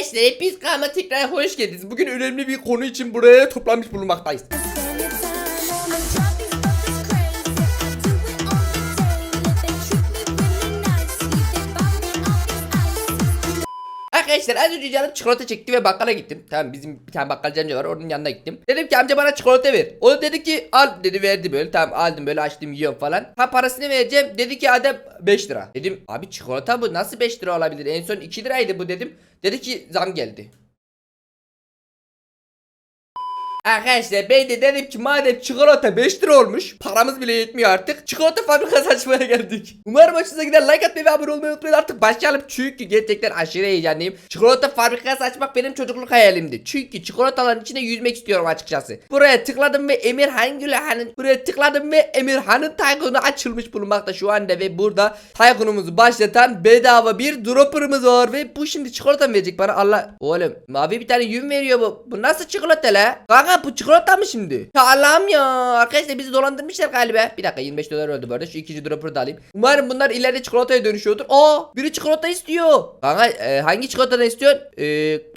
Arkadaşlar hepiniz kanalıma tekrar hoş geldiniz. Bugün önemli bir konu için buraya toplanmış bulunmaktayız. Arkadaşlar az önce canım çikolata çekti ve bakkala gittim. Tamam bizim bir tane bakkalcı amca var onun yanına gittim. Dedim ki amca bana çikolata ver. O da dedi ki al dedi verdi böyle. Tamam aldım böyle açtım yiyorum falan. Ha parasını vereceğim. Dedi ki adem 5 lira. Dedim abi çikolata bu nasıl 5 lira olabilir? En son 2 liraydı bu dedim. Dedi ki zam geldi. Arkadaşlar ben de dedim ki madem çikolata 5 lira olmuş paramız bile yetmiyor artık çikolata fabrikası açmaya geldik. Umarım hoşunuza gider like atmayı ve abone olmayı unutmayın artık başlayalım çünkü gerçekten aşırı heyecanlıyım. Çikolata fabrikası açmak benim çocukluk hayalimdi. Çünkü çikolataların içine yüzmek istiyorum açıkçası. Buraya tıkladım ve Emirhan Gülehan'ın buraya tıkladım ve Emirhan'ın Taygun'u açılmış bulunmakta şu anda ve burada Taygun'umuzu başlatan bedava bir dropper'ımız var ve bu şimdi çikolata mı verecek bana Allah. Oğlum mavi bir tane yün veriyor bu. Bu nasıl çikolata la? Kanka bu çikolata mı şimdi? Ya Allah'ım ya. Arkadaşlar bizi dolandırmışlar galiba. Bir dakika 25 dolar öldü bu arada. Şu ikinci dropper'ı da alayım. Umarım bunlar ileride çikolataya dönüşüyordur. Aa biri çikolata istiyor. Kanka e, hangi çikolatadan istiyorsun? E,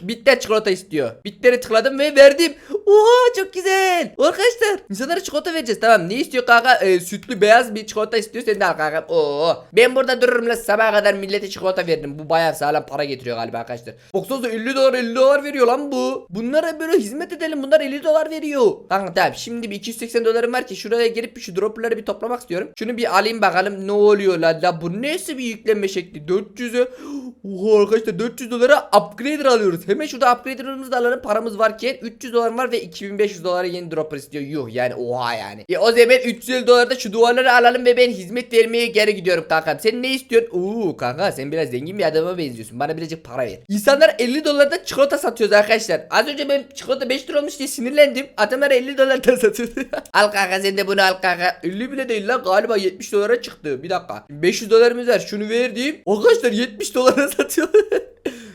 bitter çikolata istiyor. Bitter'i tıkladım ve verdim. Oha çok güzel. Arkadaşlar insanlara çikolata vereceğiz. Tamam ne istiyor kanka? E, sütlü beyaz bir çikolata istiyor. Sen de al kanka. Oo. Ben burada dururum la sabaha kadar millete çikolata verdim. Bu bayağı sağlam para getiriyor galiba arkadaşlar. Baksanıza 50 dolar 50 dolar veriyor lan bu. Bunlara böyle hizmet edelim. Bunlar 50 dolar veriyor. Kanka tamam şimdi bir 280 dolarım var ki şuraya gelip şu dropperları bir toplamak istiyorum. Şunu bir alayım bakalım ne oluyor la. La bu nasıl bir yüklenme şekli? 400'e Oha arkadaşlar 400 dolara upgrader alıyoruz. Hemen şurada upgrader'ımızı da alalım. Paramız varken 300 dolar var ve 2500 dolara yeni dropper istiyor. Yuh yani oha yani. E o zaman 350 dolarda şu duvarları alalım ve ben hizmet vermeye geri gidiyorum kankam. Sen ne istiyorsun? Oo kanka sen biraz zengin bir adama benziyorsun. Bana birazcık para ver. İnsanlar 50 dolarda çikolata satıyoruz arkadaşlar. Az önce ben çikolata 5 lira olmuş diye sinirlendim. Adamlar 50 dolarda satıyor. al kanka sen de bunu al kanka. 50 bile değil lan galiba 70 dolara çıktı. Bir dakika. 500 dolarımız var. Şunu verdiğim. Arkadaşlar 70 dolara satıyor.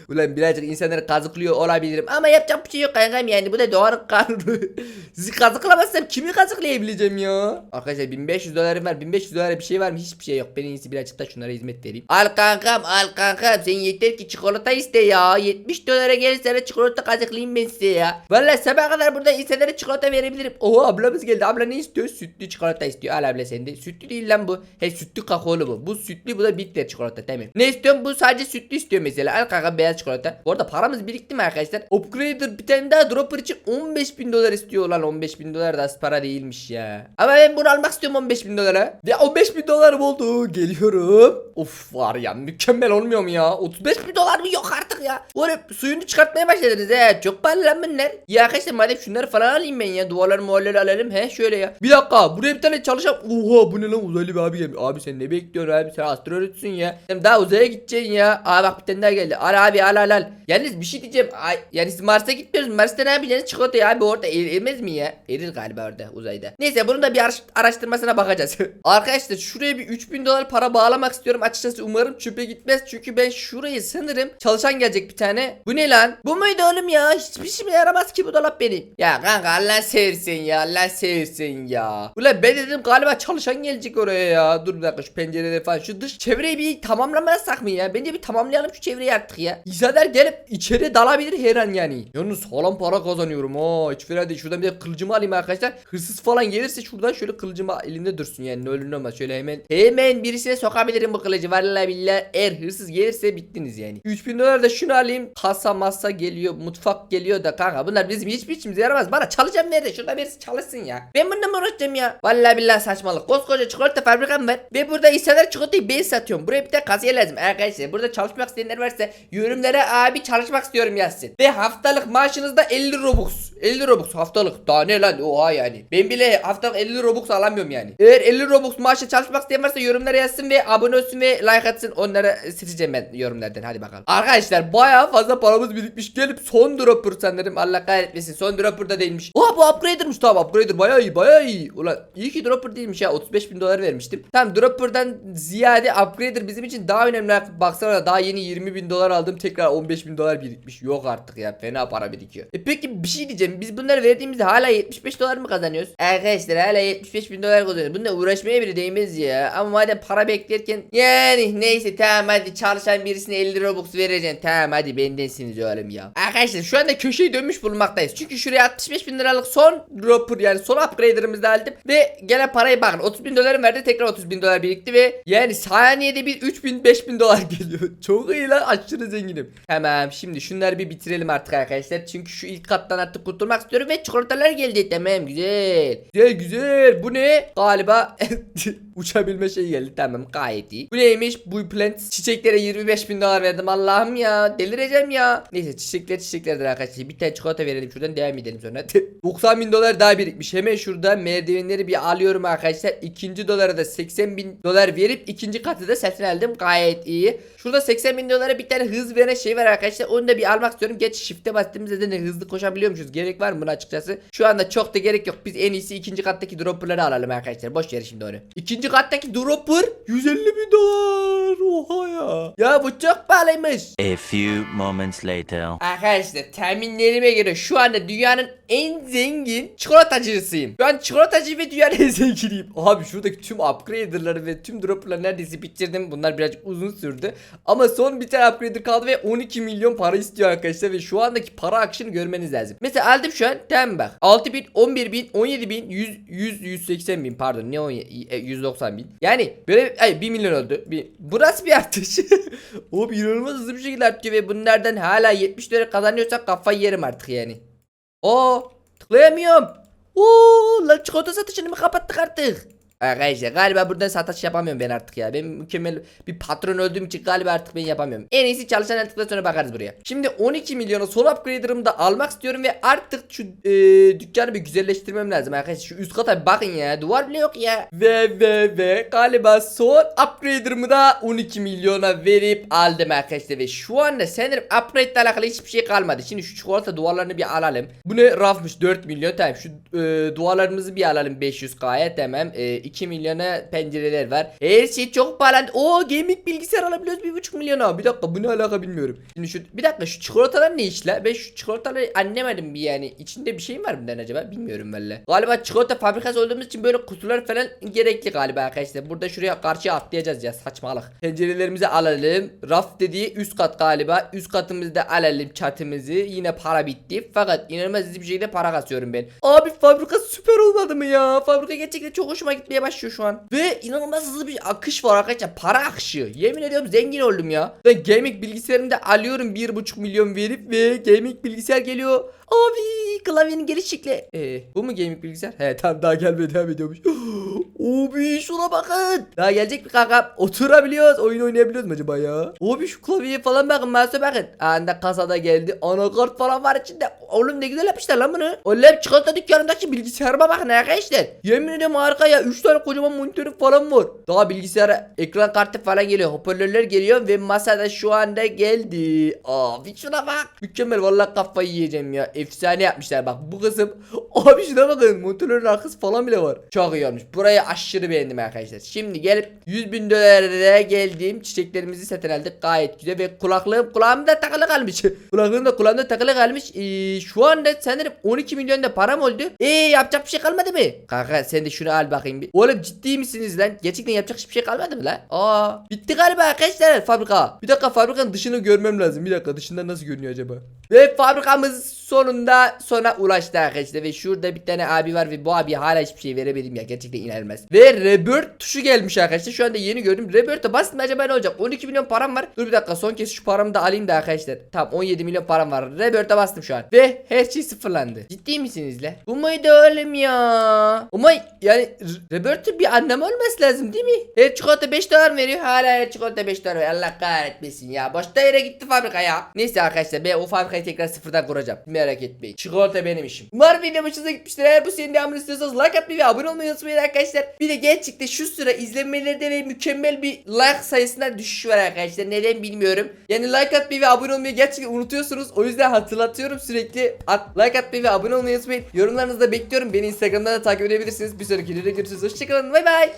Ulan birazcık insanları kazıklıyor olabilirim ama yapacak bir şey yok kankam yani bu da doğanın kanunu. Sizi kazıklamazsam kimi kazıklayabileceğim ya? Arkadaşlar 1500 dolarım var 1500 dolara bir şey var mı? Hiçbir şey yok. Ben en iyisi birazcık da şunlara hizmet vereyim. Al kankam al kankam sen yeter ki çikolata iste ya. 70 dolara gelirse çikolata kazıklayayım ben size ya. Vallahi sabah kadar burada insanlara çikolata verebilirim. Oha ablamız geldi. Abla ne istiyor? Sütlü çikolata istiyor. Al abla sen de. Sütlü değil lan bu. He sütlü kakaolu bu. Bu sütlü bu da bitter çikolata tamam. Ne istiyorsun? Bu sadece sütlü istiyor mesela. Al kanka beyaz çikolata. Bu arada paramız birikti mi arkadaşlar? Upgrader bir tane daha dropper için 15 bin dolar istiyor lan. 15 bin dolar da az para değilmiş ya. Ama ben bunu almak istiyorum 15 bin dolara. Ve 15 bin dolarım oldu. Geliyorum. Of var ya mükemmel olmuyor mu ya? 35 bin dolar mı yok artık ya. Oğlum suyunu çıkartmaya başladınız he. Çok pahalı lan bunlar. Ya arkadaşlar madem şunları falan alayım ben ya. Duvarları muhalleri alalım he şöyle ya. Bir dakika buraya bir tane çalışan. Oha bu ne lan uzaylı bir abi gelmiş. Abi sen ne bekliyorsun abi sen astronotsun ya. Sen daha uzaya gideceksin ya. Aa bak bir tane daha geldi. Al abi al al al. Yalnız bir şey diyeceğim. Ay, yani siz Mars'a gitmiyoruz. Mars'ta ne yapacaksınız? Çikolatayı abi orada er, erimez mi ya? Erir galiba orada uzayda. Neyse bunun da bir araş- araştırmasına bakacağız. Arkadaşlar şuraya bir 3000 dolar para bağlamak istiyorum. Açıkçası umarım çöpe gitmez. Çünkü ben şurayı sanırım çalışan gelecek bir tane. Bu ne lan? Bu muydu oğlum ya? Hiçbir şey yaramaz ki bu dolap benim. Ya kanka Allah seversen ya. Allah seversen ya. Ulan ben dedim galiba çalışan gelecek oraya ya. Dur bir dakika şu pencereleri falan. Şu dış çevreyi bir tamamlamasak mı ya? Bence bir tamamlayalım şu çevreyi artık ya. İnsanlar gelip içeri dalabilir her an yani. Yalnız sağlam para kazanıyorum. ha. hiç fena değil. Şuradan bir kılıcımı alayım arkadaşlar. Hırsız falan gelirse şuradan şöyle kılıcımı elimde dursun yani. Ne olur ne olmaz. Şöyle hemen hemen birisine sokabilirim bu kılıcı. Vallahi billahi eğer hırsız gelirse bittiniz yani. 3000 dolar da şunu alayım. Kasa masa geliyor. Mutfak geliyor da kanka. Bunlar bizim hiçbir işimize yaramaz. Bana çalacağım nerede? Şurada birisi çalışsın ya. Ben bununla mı uğraşacağım ya? Vallahi billahi saçmalık. Koskoca çikolata fabrikam var. Ve burada insanlar çikolatayı ben satıyorum. Buraya bir tane kasiyer lazım. Arkadaşlar burada çalışmak isteyenler varsa yorumlara abi çalışmak istiyorum yazsın. Ve haftalık maaşınızda 50 robux. 50 robux haftalık. Daha ne lan? Oha yani. Ben bile haftalık 50 robux alamıyorum yani. Eğer 50 robux maaşla çalışmak isteyen varsa yorumlara yazsın ve abone olsun ve like atsın. Onları seçeceğim ben yorumlardan. Hadi bakalım. Arkadaşlar bayağı fazla paramız birikmiş. Gelip son dropper sanırım. Allah kahretmesin. Son dropper da değilmiş. Oha bu upgrader'mış tamam. Upgrader bayağı iyi bayağı iyi. Ulan iyi ki dropper değilmiş ya. 35 bin dolar vermiştim. Tamam dropper'dan ziyade upgrader bizim için daha önemli. Baksana daha yeni 20 bin dolar aldım. Tekrar tekrar 15 bin dolar birikmiş. Yok artık ya fena para birikiyor. E peki bir şey diyeceğim. Biz bunları verdiğimizde hala 75 dolar mı kazanıyoruz? Arkadaşlar hala 75 bin dolar kazanıyoruz. Bununla uğraşmaya bile değmez ya. Ama madem para beklerken yani neyse tamam hadi çalışan birisine 50 robux vereceksin. Tamam hadi bendensiniz oğlum ya. Arkadaşlar şu anda köşeyi dönmüş bulunmaktayız. Çünkü şuraya 65 bin liralık son dropper yani son upgrader'ımızı aldım. Ve gelen parayı bakın 30 bin dolarım verdi tekrar 30 bin dolar birikti ve yani saniyede bir 3 bin 5 bin dolar geliyor. Çok iyi lan aşırı zenginim. Tamam şimdi şunları bir bitirelim artık arkadaşlar. Çünkü şu ilk kattan artık kurtulmak istiyorum ve çikolatalar geldi. Tamam güzel. Güzel güzel. Bu ne? Galiba uçabilme şeyi geldi. Tamam gayet iyi. Bu neymiş? Bu plant çiçeklere 25 bin dolar verdim. Allah'ım ya. Delireceğim ya. Neyse çiçekler çiçeklerdir arkadaşlar. Bir tane çikolata verelim. Şuradan devam edelim sonra. 90 bin dolar daha birikmiş. Hemen şurada merdivenleri bir alıyorum arkadaşlar. İkinci dolara da 80 bin dolar verip ikinci katı da satın aldım. Gayet iyi. Şurada 80 bin dolara bir tane hız veren şey var arkadaşlar. Onu da bir almak istiyorum. Geç shift'e bastığımızda da ne hızlı koşabiliyormuşuz. Gerek var mı buna açıkçası? Şu anda çok da gerek yok. Biz en iyisi ikinci kattaki dropperları alalım arkadaşlar. Boş ver şimdi onu. İkinci Birinci kattaki dropper 150 bin dolar. Oha ya. Ya bu çok pahalıymış. A few moments later. Arkadaşlar tahminlerime göre şu anda dünyanın en zengin çikolatacısıyım. Ben çikolatacı ve dünyanın en zenginiyim. Abi şuradaki tüm upgraderları ve tüm dropperları neredeyse bitirdim. Bunlar birazcık uzun sürdü. Ama son bir tane upgrader kaldı ve 12 milyon para istiyor arkadaşlar. Ve şu andaki para akışını görmeniz lazım. Mesela aldım şu an tamam bak. 6 bin, 11 bin, 17 bin, 100, 100, 180 bin pardon ne 17, e, 90 bin. Yani böyle ay 1 milyon oldu. Bir, burası bir artış. o bir inanılmaz hızlı bir şekilde artıyor ve bunlardan hala 70 lira kazanıyorsak kafayı yerim artık yani. O tıklayamıyorum. Oo lan çikolata satışını mı kapattık artık? Arkadaşlar galiba buradan satış yapamıyorum ben artık ya. Ben mükemmel bir patron olduğum için galiba artık ben yapamıyorum. En iyisi çalışan aldıktan sonra bakarız buraya. Şimdi 12 milyona sol upgrader'ımı da almak istiyorum ve artık şu e, dükkanı bir güzelleştirmem lazım arkadaşlar. Şu üst kata bakın ya. Duvar bile yok ya. Ve ve ve galiba son upgrader'ımı da 12 milyona verip aldım arkadaşlar. Ve şu anda sanırım upgrade ile alakalı hiçbir şey kalmadı. Şimdi şu çikolata duvarlarını bir alalım. Bu ne rafmış 4 milyon tamam. Şu e, duvarlarımızı bir alalım 500k'ya tamam. E, 2 milyona pencereler var. Her şey çok pahalı. Oo gaming bilgisayar alabiliyoruz 1.5 milyona. Bir dakika bu ne alaka bilmiyorum. Şimdi şu bir dakika şu çikolatalar ne işle? Ben şu çikolataları anlamadım bir yani. İçinde bir şey mi var bundan acaba? Bilmiyorum valla. Galiba çikolata fabrikası olduğumuz için böyle kutular falan gerekli galiba arkadaşlar. Burada şuraya karşıya atlayacağız ya saçmalık. Pencerelerimizi alalım. Raf dediği üst kat galiba. Üst katımızda alalım çatımızı. Yine para bitti. Fakat inanılmaz bir şekilde para kasıyorum ben. Abi fabrika süper olmadı mı ya? Fabrika gerçekten çok hoşuma gitmeye başlıyor şu an. Ve inanılmaz hızlı bir akış var arkadaşlar. Para akışı. Yemin ediyorum zengin oldum ya. Ben gaming bilgisayarımı da alıyorum 1.5 milyon verip ve gaming bilgisayar geliyor. Abi klavyenin geliş. Ee, bu mu gaming bilgisayar? He tamam daha gelmeye devam ediyormuş. Abi şuna bakın. Daha gelecek mi kanka? Oturabiliyoruz. Oyun oynayabiliyoruz mu acaba ya? Abi şu klavyeye falan bakın. Mouse'a bakın. Anda kasada geldi. Anakart falan var içinde. Oğlum ne güzel yapmışlar lan bunu. Oğlum çikolata dükkanındaki bilgisayarıma bakın arkadaşlar. Yemin ediyorum harika ya. 3 tane kocaman monitörü falan var. Daha bilgisayara ekran kartı falan geliyor. Hoparlörler geliyor ve masada şu anda geldi. Abi şuna bak. Mükemmel vallahi kafayı yiyeceğim ya. Efsane yapmışlar bak bu kısım. Abi şuna bakın monitörlerin arkası falan bile var. Çok iyi olmuş. Burayı aşırı beğendim arkadaşlar. Şimdi gelip 100 bin dolara geldiğim çiçeklerimizi satın aldık. Gayet güzel ve kulaklığım kulağımda takılı kalmış. kulaklığım da kulağımda takılı kalmış. Ee, şu anda sanırım 12 milyon da param oldu. Ee yapacak bir şey kalmadı mı? Kanka sen de şunu al bakayım bir. Oğlum ciddi misiniz lan? Gerçekten yapacak hiçbir şey kalmadı mı lan? Aa bitti galiba arkadaşlar fabrika. Bir dakika fabrikanın dışını görmem lazım. Bir dakika dışından nasıl görünüyor acaba? Ve fabrikamız sonunda sona ulaştı arkadaşlar ve şurada bir tane abi var ve bu abi hala hiçbir şey veremedim ya gerçekten inanılmaz. Ve rebirth tuşu gelmiş arkadaşlar şu anda yeni gördüm. Rebirth'e bastım acaba ne olacak? 12 milyon param var. Dur bir dakika son kez şu paramı da alayım da arkadaşlar. Tamam 17 milyon param var. Rebirth'e bastım şu an. Ve her şey sıfırlandı. Ciddi misiniz le? Bu muydu oğlum ya? Ama yani R- Rebirth'in bir anlamı olması lazım değil mi? Her çikolata 5 dolar veriyor? Hala her çikolata 5 dolar veriyor. Allah kahretmesin ya. Boşta yere gitti fabrika ya. Neyse arkadaşlar ben o fabrikayı tekrar sıfırdan kuracağım. Merak etmeyin. Çikolata benim işim. Umarım video hoşunuza gitmiştir. Eğer bu serinin devamını istiyorsanız like atmayı ve abone olmayı unutmayın arkadaşlar. Bir de gerçekten şu sıra izlenmelerde ve mükemmel bir like sayısında düşüş var arkadaşlar. Neden bilmiyorum. Yani like atmayı ve abone olmayı gerçekten unutuyorsunuz. O yüzden hatırlatıyorum sürekli. At, like atmayı ve abone olmayı unutmayın. Yorumlarınızı da bekliyorum. Beni Instagram'dan da takip edebilirsiniz. Bir sonraki videoda görüşürüz. Hoşçakalın. Bay bay.